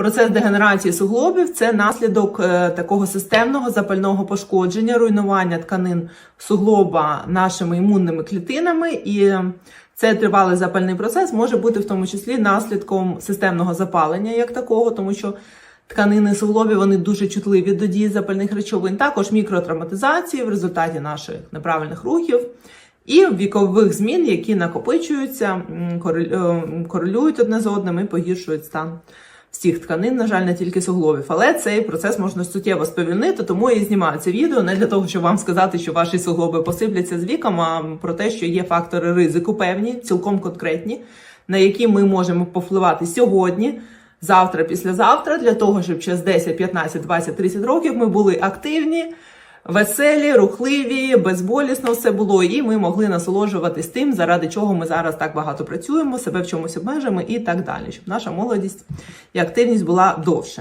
Процес дегенерації суглобів це наслідок е, такого системного запального пошкодження, руйнування тканин суглоба нашими імунними клітинами, і цей тривалий запальний процес може бути в тому числі наслідком системного запалення, як такого, тому що тканини суглобів вони дуже чутливі до дії запальних речовин, також мікротравматизації в результаті наших неправильних рухів. І вікових змін, які накопичуються, е, корелюють одне з одним і погіршують стан всіх тканин, на жаль, не тільки суглобів. Але цей процес можна суттєво сповільнити, тому і знімаю це відео не для того, щоб вам сказати, що ваші суглоби посипляться з віком, а про те, що є фактори ризику певні, цілком конкретні, на які ми можемо повпливати сьогодні. Завтра, післязавтра, для того, щоб через 10, 15, 20, 30 років ми були активні, веселі, рухливі, безболісно все було, і ми могли насолоджуватись тим, заради чого ми зараз так багато працюємо, себе в чомусь обмежуємо і так далі, щоб наша молодість і активність була довше.